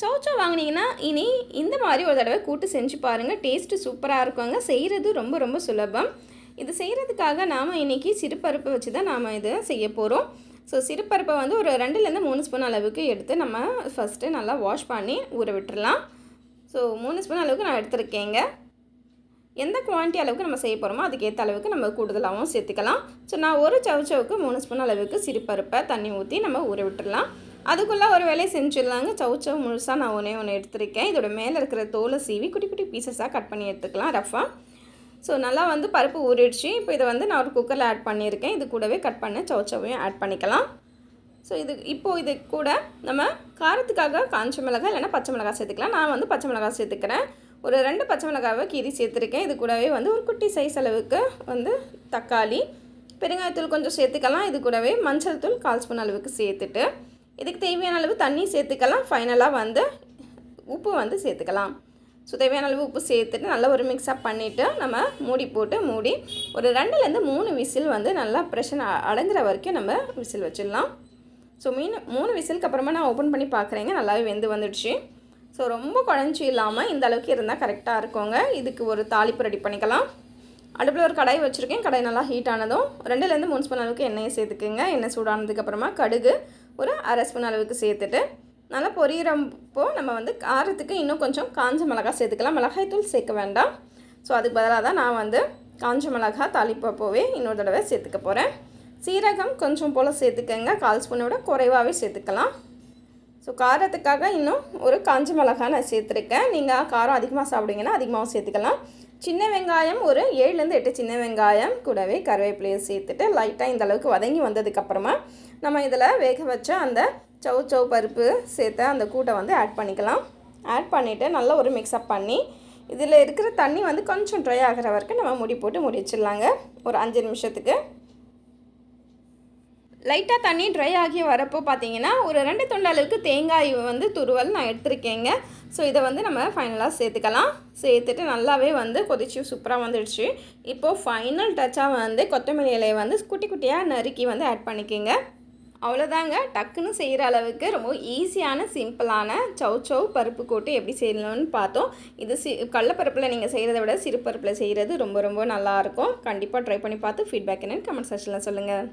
சௌச்சோ வாங்கினீங்கன்னா இனி இந்த மாதிரி ஒரு தடவை கூட்டு செஞ்சு பாருங்கள் டேஸ்ட்டு சூப்பராக இருக்குங்க. செய்கிறது ரொம்ப ரொம்ப சுலபம். இது செய்கிறதுக்காக நாம் இன்றைக்கி சிறுபருப்பு வச்சு தான் நாம் இதை செய்ய போகிறோம் ஸோ சிறுபருப்பை வந்து ஒரு ரெண்டுலேருந்து மூணு ஸ்பூன் அளவுக்கு எடுத்து நம்ம ஃபஸ்ட்டு நல்லா வாஷ் பண்ணி ஊற விட்டுறலாம். ஸோ மூணு ஸ்பூன் அளவுக்கு நான் எடுத்துருக்கேங்க. எந்த குவான்டிட்டி அளவுக்கு நம்ம செய்ய போகிறோமோ அதுக்கேற்ற அளவுக்கு நம்ம கூடுதலாகவும் சேர்த்துக்கலாம். ஸோ நான் ஒரு சவுச்சவுக்கு மூணு ஸ்பூன் அளவுக்கு சிறுபருப்பை தண்ணி ஊற்றி நம்ம ஊற விட்டுடலாம் அதுக்குள்ளே ஒரு வேலையை செஞ்சிடலாங்க. சவுச்சவ் முழுசாக நான் ஒன்றே ஒன்று எடுத்திருக்கேன். இதோட மேலே இருக்கிற தோலை சீவி குட்டி குட்டி பீசஸாக கட் பண்ணி எடுத்துக்கலாம் ரஃபாக ஸோ நல்லா வந்து பருப்பு ஊறிடுச்சு. இப்போ இதை வந்து நான் ஒரு குக்கரில் ஆட் பண்ணியிருக்கேன். இது கூடவே கட் பண்ண சவுச்சவையும் ஆட் பண்ணிக்கலாம். ஸோ இது இப்போது இது கூட நம்ம காரத்துக்காக காஞ்ச மிளகாய் இல்லைன்னா பச்சை மிளகாய் சேர்த்துக்கலாம். நான் வந்து பச்சை மிளகாய் சேர்த்துக்கிறேன். ஒரு ரெண்டு பச்சை மிளகாவை கீரி சேர்த்துருக்கேன். இது கூடவே வந்து ஒரு குட்டி சைஸ் அளவுக்கு வந்து தக்காளி பெருங்காயத்தூள் கொஞ்சம் சேர்த்துக்கலாம். இது கூடவே மஞ்சள் தூள் கால் ஸ்பூன் அளவுக்கு சேர்த்துட்டு இதுக்கு தேவையான அளவு தண்ணி சேர்த்துக்கலாம். ஃபைனலாக வந்து உப்பு வந்து சேர்த்துக்கலாம். ஸோ தேவையான அளவு உப்பு சேர்த்துட்டு நல்லா ஒரு மிக்ஸ்அப் பண்ணிவிட்டு நம்ம மூடி போட்டு மூடி ஒரு ரெண்டுலேருந்து மூணு விசில் வந்து நல்லா ப்ரெஷர் அடங்குற வரைக்கும் நம்ம விசில் வச்சிடலாம். ஸோ மீன் மூணு விசிலுக்கு அப்புறமா நான் ஓப்பன் பண்ணி பார்க்குறேங்க நல்லாவே வெந்து வந்துடுச்சு. ஸோ ரொம்ப குழஞ்சி இல்லாமல் இந்த அளவுக்கு இருந்தால் கரெக்டாக இருக்குங்க. இதுக்கு ஒரு தாளிப்பு ரெடி பண்ணிக்கலாம். அடுப்பில் ஒரு கடாய் வச்சுருக்கேன். கடாய் நல்லா ஹீட் ஆனதும் ரெண்டுலேருந்து மூணு ஸ்பூன் அளவுக்கு எண்ணெயை சேர்த்துக்குங்க. எண்ணெய் சூடானதுக்கப்புறமா கடுகு ஒரு அரை ஸ்பூன் அளவுக்கு சேர்த்துட்டு நல்லா பொரியிறப்போ நம்ம வந்து காரத்துக்கு இன்னும் கொஞ்சம் காஞ்ச மிளகா சேர்த்துக்கலாம். மிளகாய் தூள் சேர்க்க வேண்டாம். ஸோ அதுக்கு பதிலாக தான் நான் வந்து காஞ்ச மிளகா தாளிப்பப்போவே இன்னொரு தடவை சேர்த்துக்க போகிறேன் சீரகம் கொஞ்சம் போல் சேர்த்துக்கங்க. கால் ஸ்பூனோட குறைவாகவே சேர்த்துக்கலாம். ஸோ காரத்துக்காக இன்னும் ஒரு காஞ்ச மிளகா நான் சேர்த்துருக்கேன். நீங்கள் காரம் அதிகமாக சாப்பிடுங்கன்னா அதிகமாகவும் சேர்த்துக்கலாம். சின்ன வெங்காயம் ஒரு ஏழுலேருந்து எட்டு சின்ன வெங்காயம் கூடவே கருவேப்பிலையை சேர்த்துட்டு லைட்டாக இந்த அளவுக்கு வதங்கி வந்ததுக்கப்புறமா நம்ம இதில் வேக வச்ச அந்த சவு சவு பருப்பு சேர்த்த அந்த கூட்டை வந்து ஆட் பண்ணிக்கலாம். ஆட் பண்ணிவிட்டு நல்லா ஒரு மிக்ஸ்அப் பண்ணி இதில் இருக்கிற தண்ணி வந்து கொஞ்சம் ட்ரை ஆகிற வரைக்கும் நம்ம முடி போட்டு முடிச்சிடலாங்க ஒரு அஞ்சு நிமிஷத்துக்கு. லைட்டாக தண்ணி ட்ரை ஆகி வரப்போ பார்த்தீங்கன்னா ஒரு ரெண்டு தொண்டு அளவுக்கு தேங்காய் வந்து துருவல் நான் எடுத்திருக்கேங்க. ஸோ இதை வந்து நம்ம ஃபைனலாக சேர்த்துக்கலாம். சேர்த்துட்டு நல்லாவே வந்து கொதிச்சு சூப்பராக வந்துடுச்சு. இப்போது ஃபைனல் டச்சாக வந்து கொத்தமல்லி இலையை வந்து குட்டி குட்டியாக நறுக்கி வந்து ஆட் பண்ணிக்கோங்க. அவ்வளோதாங்க டக்குன்னு செய்கிற அளவுக்கு ரொம்ப ஈஸியான சிம்பிளான சௌ சௌ பருப்பு கூட்டு எப்படி செய்யணும்னு பார்த்தோம். இது சி கடலப்பருப்பில் நீங்கள் செய்கிறத விட சிறு பருப்பில் செய்கிறது ரொம்ப ரொம்ப நல்லாயிருக்கும் கண்டிப்பாக ட்ரை பண்ணி பார்த்து ஃபீட்பேக் என்னென்னு கமெண்ட் செக்ஷனில் சொல்லுங்கள்